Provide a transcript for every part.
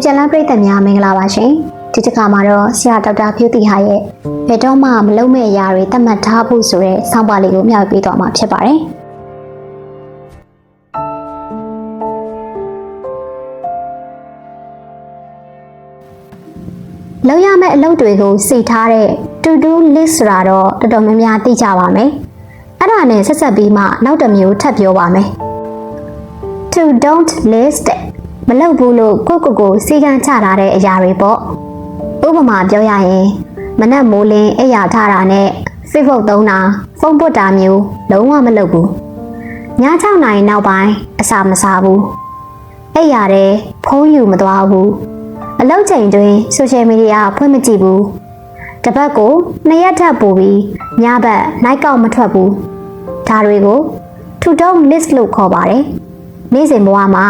င်ပြန်လန်းပြည်သက်များမင်္ဂလာပါရှင်ဒီတစ်ခါမှာတော့ဆရာဒေါက်တာဖြူတီဟာရဲ့ဘယ်တော့မှမလုံးမဲ့အရာတွေသတ်မှတ်ထားဖို့ဆိုတဲ့ဆောင်းပါးလေးကိုမျှဝေပေးသွားမှာဖြစ်ပါတယ်လောက်ရမယ့်အလုပ်တွေကိုစီထားတဲ့ to do list ဆိုတာတော့တော်တော်များများသိကြပါမယ်အဲ့ဒါနဲ့ဆက်ဆက်ပြီးမှနောက်တစ်မျိုးထပ်ပြောပါမယ် to don't list တဲ့ မလုပ်ဘူးလို့ကိုယ့်ကိုယ်ကိုစီကံချထားတဲ့အရာတွေပေါ့ဥပမာပြောရရင်မနက်မိုးလင်းအိပ်ရာထားတာနဲ့ Facebook သုံးတာဖုန်းပွတ်တာမျိုးလုံးဝမလုပ်ဘူးည6နာရီနောက်ပိုင်းအစာမစားဘူးအိပ်ရာတဲ့ဖုန်းယူမသွားဘူးအလုပ်ချိန်တွင် social media ဖွင့်မကြည့်ဘူးတစ်ပတ်ကိုနှစ်ရက်ထပ်ပို့ပြီးညဘက် night out မထွက်ဘူးဒါတွေကို to don't list လို့ခေါ်ပါတယ် နေ့စဉ်ဘဝမှာ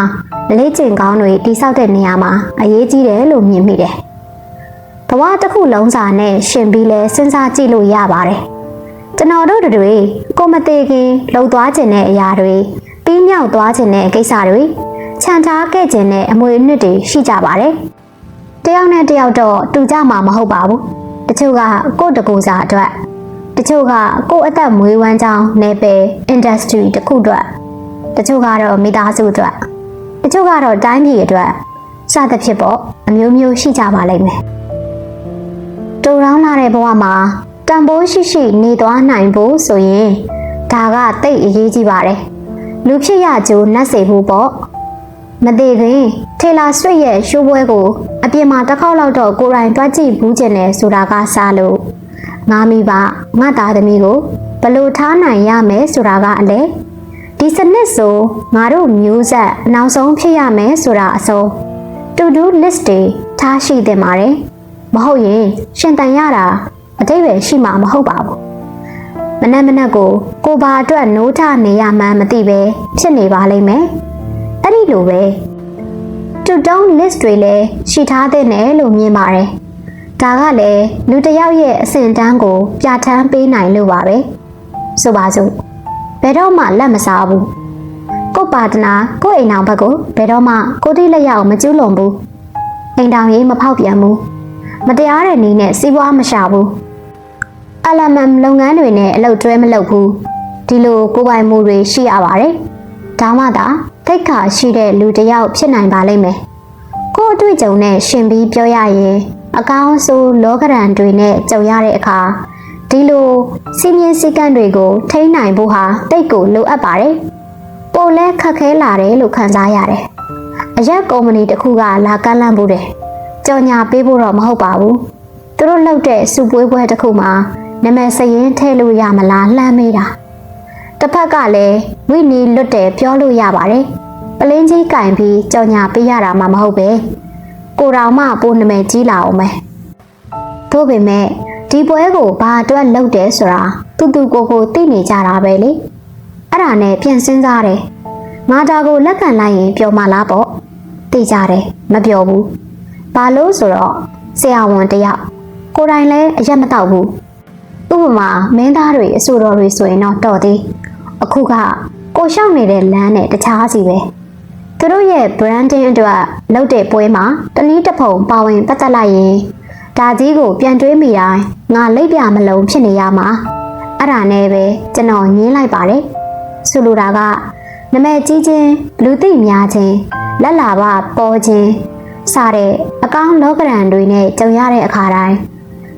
လေ့ကျင့်ကောင်းတွေတိဆောက်တဲ့နေရာမှာအရေးကြီးတယ်လို့မြင်မိတယ်။ဘဝတစ်ခုလုံးစာနဲ့ရှင်ပြီးလဲစဉ်းစားကြည့်လို့ရပါတယ်။ကျွန်တော်တို့တွေကိုမသေးခင်လှုပ်သွားခြင်းတဲ့အရာတွေပြီးမြောက်သွားခြင်းတဲ့ကိစ္စတွေခြံထားခဲ့ခြင်းတဲ့အမွေအနှစ်တွေရှိကြပါတယ်။တယောက်နဲ့တယောက်တော့တူကြမှာမဟုတ်ပါဘူး။တချို့ကကိုယ့်တကူစာအတွက်တချို့ကကိုယ့်အသက်မွေးဝမ်းကြောင်းနယ်ပယ် industry တစ်ခုအတွက် တချို့ကတော့မိသားစုအတွက်တချို့ကတော့တိုင်းပြည်အတွက်စသဖြင့်ပေါ့အမျိုးမျိုးရှိကြပါလိမ့်မယ်တူတောင်းလာတဲ့ဘဝမှာတန်ဖိုးရှိရှိနေသွားနိုင်ဖို့ဆိုရင်ဒါကတိတ်အရေးကြီးပါတယ်လူဖြစ်ရကြိုးနှက်စေဖို့ပေါ့မသေးခင်ထေလာဆွတ်ရဲ့ရှိုးပွဲကိုအပြင်မှာတစ်ခေါက်လောက်တော့ကိုယ်တိုင်တွားကြည့်ဘူးကျင်တယ်ဆိုတာကစားလို့ငါမိဘငါသားသမီးကိုဘလို့ထားနိုင်ရမယ်ဆိုတာကအလည်း ဒီစနစ်ဆိုငါတို့မျိုးဆက်အနောက်ဆုံးဖြစ်ရမယ်ဆိုတာအစုံ to do list တွေထားရှိသင့်ပါတယ်မဟုတ်ရင်ရှင်တန်ရတာအတိတ်ပဲရှိမှာမဟုတ်ပါဘူးမနက်မနက်ကိုကိုဘာအတွက်နိုးထနေရမှန်းမသိပဲဖြစ်နေပါလိမ့်မယ်အဲ့ဒီလိုပဲ to do list တွေလည်းရှိထားတဲ့နယ်လို့မြင်ပါတယ်ဒါကလည်းလူတစ်ယောက်ရဲ့အဆင့်တန်းကိုပြဋ္ဌာန်းပေးနိုင်လို့ပါပဲဆိုပါစို့ဘ ယ်တော့မှလက်မစားဘူးကို့ပါတနာကို့အိမ်အောင်ဘက်ကိုဘယ်တော့မှကိုတိလက်ရောက်မကျူးလွန်ဘူးအိမ်တောင်ရေးမဖောက်ပြန်ဘူးမတရားတဲ့နည်းနဲ့စီးပွားမရှာဘူးအလမန်လုပ်ငန်းတွေနဲ့အလုပ်တွဲမလုပ်ဘူးဒီလိုကိုယ်ပိုင်မှုတွေရှိရပါတယ်ဒါမှသာတိတ်ခါရှိတဲ့လူတစ်ယောက်ဖြစ်နိုင်ပါလိမ့်မယ်ကို့အတွေ့အကြုံနဲ့ရှင်ပြီးပြောရရင်အကောင်းဆုံးလောကရန်တွေနဲ့ကြုံရတဲ့အခါ ဒီလိုစီမင်းစည်းကမ်းတွေကိုထိန်းနိုင်ဖို့ဟာတိတ်ကိုလိုအပ်ပါတယ်။ပိုလဲခက်ခဲလာတယ်လို့ခံစားရတယ်။အရက်ကုမ္ပဏီတစ်ခုကလာကမ်းလှမ်းဖို့တယ်။ကြော်ညာပေးဖို့တော့မဟုတ်ပါဘူး။သူတို့လုပ်တဲ့စုပွဲပွဲတစ်ခုမှာနမည်စရင်ထည့်လို့ရမလားလှမ်းမေးတာ။တစ်ဖက်ကလည်းဝိနီလွတ်တယ်ပြောလို့ရပါတယ်။ပလင်းကြီးကင်ပြီးကြော်ညာပေးရတာမှမဟုတ်ပဲ။ကိုတော်မှပိုနမည်ကြီးလာအောင်မယ်။သို့ပေမဲ့ ဒီပွဲကိုဘာအတွက်လုပ်တယ်ဆိုတာတူတူကိုကိုသိနေကြတာပဲလေအဲ့ဒါနဲ့ပြန်စဉ်းစားတယ်ငါဒါကိုလက်ခံလိုက်ရင်ပျော်မလားပေါ့သိကြတယ်မပျော်ဘူးဘာလို့ဆိုတော့ဆရာဝန်တယောက်ကိုယ်တိုင်လည်းအရက်မတော့ဘူးဥပမာမင်းသားတွေအဆိုတော်တွေဆိုရင်တော့တော်သေးအခုကကိုရှောက်နေတဲ့လမ်းနဲ့တခြားစီပဲသူတို့ရဲ့ branding အတွက်လုပ်တဲ့ပွဲမှာတနည်းတစ်ဖုံပါဝင်ပတ်သက်လိုက်ရင် ဒါကြီးကိုပြန်တွေးမိတိုင်းငါလိပ်ပြမလုံးဖြစ်နေရမှာအဲ့ဒါနဲ့ပဲကျွန်တော်ညင်းလိုက်ပါတယ်ဆိုလိုတာကနမဲကြီးချင်းလူသိများချင်းလက်လာပပေါ်ချင်းစတဲ့အကောင်းလောကရန်တွေနဲ့ကြုံရတဲ့အခါတိုင်း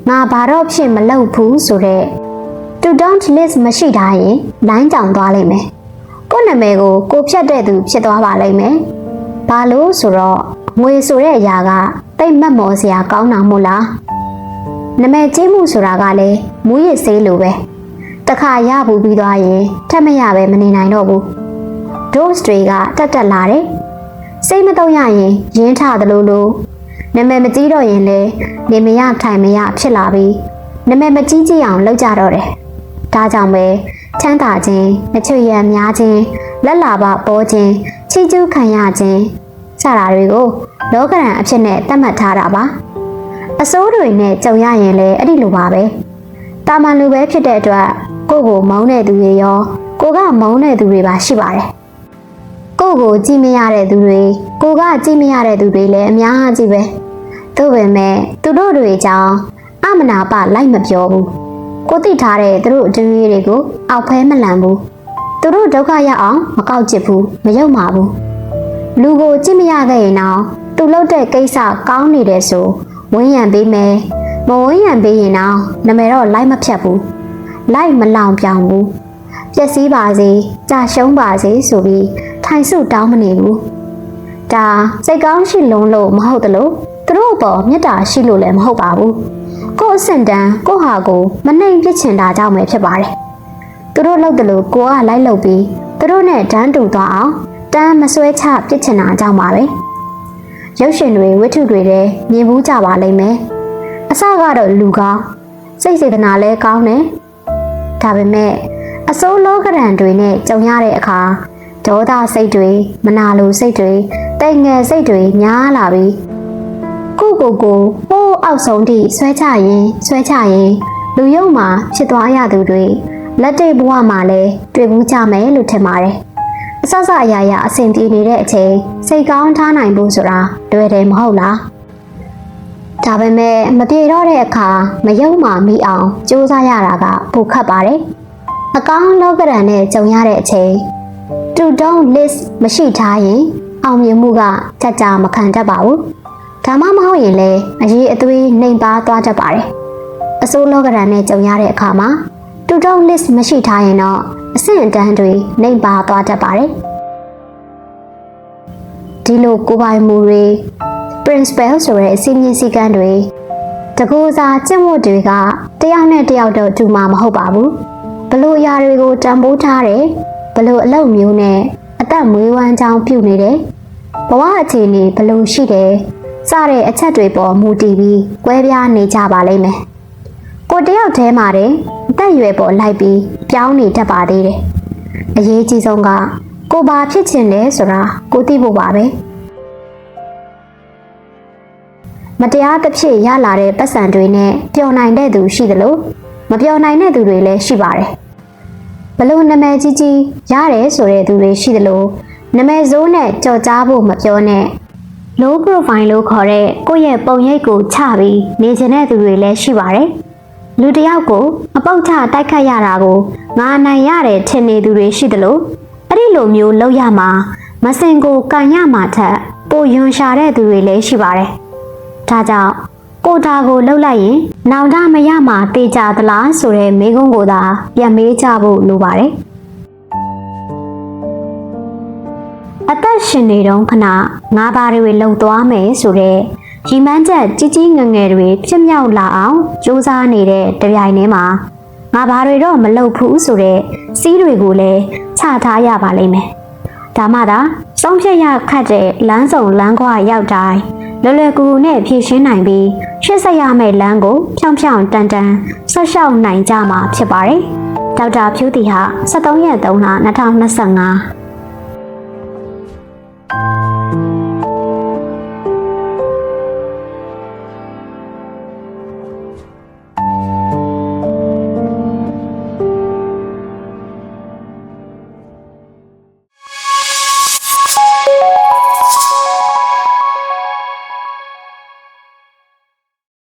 ငါဘာတော့ဖြစ်မလုပ်ဘူးဆိုတော့ to don't list မရှိတာရင်လိုင်းကြောင်သွားလိမ့်မယ်ကိုယ့်နာမည်ကိုကိုဖြတ်တဲ့သူဖြစ်သွားပါလိမ့်မယ်ဘာလို့ဆိုတော့ ငွေဆိုတဲ့အရာကတိတ်မက်မော်စရာကောင်းတာမို့လားနမဲကြီးမှုဆိုတာကလည်းမူးရစ်ဆေးလိုပဲတခါရဘူးပြီးသွားရင်ထက်မရပဲမနေနိုင်တော့ဘူး dose တွေကတက်တက်လာတယ်စိတ်မတော့ရရင်ရင်းထသလိုလိုနမဲမကြီးတော့ရင်လည်းနေမရထိုင်မရဖြစ်လာပြီးနမဲမကြီးကြီးအောင်လုပ်ကြတော့တယ်ဒါကြောင့်ပဲချမ်းသာခြင်းမချွေရံများခြင်းလက်လာပပေါ်ခြင်းချီးကျူးခံရခြင်း စတာတွေကိုလောကရန်အဖြစ်နဲ့သတ်မှတ်ထားတာပါအစိုးတွေနဲ့ကြုံရရင်လည်းအဲ့ဒီလိုပါပဲတာမန်လူပဲဖြစ်တဲ့အတွက်ကိုယ့်ကိုမုန်းတဲ့သူတွေရောကိုကမုန်းတဲ့သူတွေပါရှိပါတယ်ကိုယ့်ကိုကြည့်မရတဲ့သူတွေကိုကကြည့်မရတဲ့သူတွေလည်းအများကြီးပဲသို့ပေမဲ့သူတို့တွေကြောင့်အမနာပလိုက်မပြောဘူးကိုသိထားတဲ့သူတို့အတင်းကြီးတွေကိုအောက်ဖဲမလန်ဘူးသူတို့ဒုက္ခရောက်အောင်မကောက်ချစ်ဘူးမယုံပါဘူး လူကိုကြည့်မရခဲ့ရင်တော့သူလုပ်တဲ့ကိစ္စကောင်းနေတယ်ဆိုဝင်းရံပေးမယ်မဝင်းရံပေးရင်တော့နမယ်တော့လိုက်မဖြတ်ဘူးလိုက်မလောင်ပြောင်ဘူးပျက်စီးပါစေကြာရှုံးပါစေဆိုပြီးထိုင်စုတောင်းမနေဘူးဒါစိတ်ကောင်းရှိလုံးလို့မဟုတ်တလို့သူတို့အပေါ်မေတ္တာရှိလို့လည်းမဟုတ်ပါဘူးကိုယ့်အဆင့်တန်းကိုယ့်ဟာကိုယ်မနှိမ်ပြစ်ချင်တာကြောင့်ပဲဖြစ်ပါတယ်သူတို့လုပ်တယ်လို့ကိုကလိုက်လုပ်ပြီးသူတို့နဲ့တန်းတူသွားအောင် တန်းမဆွဲချပြစ်ချင်တာကြောင့်ပါပဲရုပ်ရှင်တွေဝတ္ထုတွေလည်းမြင်ဘူးကြပါလိမ့်မယ်အစကတော့လူကောင်းစိတ်စေတနာလည်းကောင်းတယ်ဒါပေမဲ့အစိုးလောကရန်တွေနဲ့ကြုံရတဲ့အခါဒေါသစိတ်တွေမနာလိုစိတ်တွေတိတ်ငယ်စိတ်တွေများလာပြီးကိုကိုကိုဟိုးအောက်ဆုံးထိဆွဲချရင်ဆွဲချရင်လူယုံမှာဖြစ်သွားရသူတွေလက်တွေ့ဘဝမှာလည်းတွေ့ဘူးကြမယ်လို့ထင်ပါတယ် အဆဆအရာရာအဆင်ပြေနေတဲ့အချိန်စိတ်ကောင်းထားနိုင်ဖို့ဆိုတာတွေ့တယ်မဟုတ်လားဒါပေမဲ့မပြေတော့တဲ့အခါမယုံမှမိအောင်စူးစမ်းရတာကပိုခက်ပါတယ်အကောင်းလောကရန်နဲ့ကြုံရတဲ့အချိန် to don't list မရှိထားရင်အောင်မြင်မှုကကြကြမခံတတ်ပါဘူး။ဒါမှမဟုတ်ရင်လည်းအရေးအသွေးနှိမ်ပါသွားတတ်ပါတယ်။အစိုးလောကရန်နဲ့ကြုံရတဲ့အခါမှာ to don't list မရှိထားရင်တော့ အဆင့်အတန်းတွေနှိမ်ပါသွားတတ်ပါတယ်။ဒီလိုကိုယ်ပိုင်မှုတွေ principle ဆိုတဲ့အစီအမင်းစည်းကမ်းတွေတကူစားကျင့်ဝတ်တွေကတယောက်နဲ့တယောက်တော့တူမှာမဟုတ်ပါဘူး။ဘလို့အရာတွေကိုတန်ဖိုးထားတယ်ဘလို့အလုပ်မျိုးနဲ့အသက်မွေးဝမ်းကြောင်းပြုနေတယ်ဘဝအခြေအနေဘလို့ရှိတယ်စတဲ့အချက်တွေပေါ်မူတည်ပြီးကွဲပြားနေကြပါလိမ့်မယ် ကိုတယောက်တည်းမှာတဲ့အသက်အရွယ်ပေါ်လိုက်ပြီးပြောင်းနေတတ်ပါသေးတယ်အရေးကြီးဆုံးကကိုဘာဖြစ်ချင်လဲဆိုတာကိုသိဖို့ပါပဲမတရားတစ်ဖြစ်ရလာတဲ့ပတ်စံတွေနဲ့ပျော်နိုင်တဲ့သူရှိသလိုမပျော်နိုင်တဲ့သူတွေလည်းရှိပါတယ်ဘလို့နာမည်ကြီးကြီးရတယ်ဆိုတဲ့သူတွေရှိသလိုနာမည်ဆိုးနဲ့ကြော်ကြားဖို့မပြောနဲ့ low profile လို့ခေါ်တဲ့ကိုယ့်ရဲ့ပုံရိပ်ကိုချပြီးနေချင်တဲ့သူတွေလည်းရှိပါတယ် လူတစ်ယောက်ကိုအပုတ်ချတိုက်ခတ်ရတာကိုငါနိုင်ရတယ်ထင်နေသူတွေရှိသလိုအဲ့ဒီလိုမျိုးလောက်ရမှာမစင်ကိုကန်ရမှာထက်ပိုယွန်ရှာတဲ့သူတွေလည်းရှိပါတယ်ဒါကြောင့်ကိုတာကိုလှုပ်လိုက်ရင်နောင်တမရမှာတေချာသလားဆိုတဲ့မေးခွန်းကိုသာပြန်မေးကြဖို့လိုပါတယ်အသက်ရှင်နေတော့ခဏငါးပါးတွေလှုပ်သွားမယ်ဆိုတဲ့ ရီမန်းချက်ကြီးကြီးငယ်ငယ်တွေဖြစ်မြောက်လာအောင်စူးစမ်းနေတဲ့တပြိုင်တည်းမှာငါဘာတွေတော့မလုပ်ဘူးဆိုတဲ့စီးတွေကိုလည်းချထားရပါလိမ့်မယ်ဒါမှသာစောင့်ဖြတ်ရခတ်တဲ့လမ်းစုံလမ်းခွရောက်တိုင်းလွယ်လွယ်ကူကူနဲ့ဖြည့်ရှင်းနိုင်ပြီးရှေ့ဆက်ရမယ့်လမ်းကိုဖြောင်ဖြောင်တန်တန်ဆက်လျှောက်နိုင်ကြမှာဖြစ်ပါတယ်ဒေါက်တာဖြူတီဟာ73ရက်3လ2025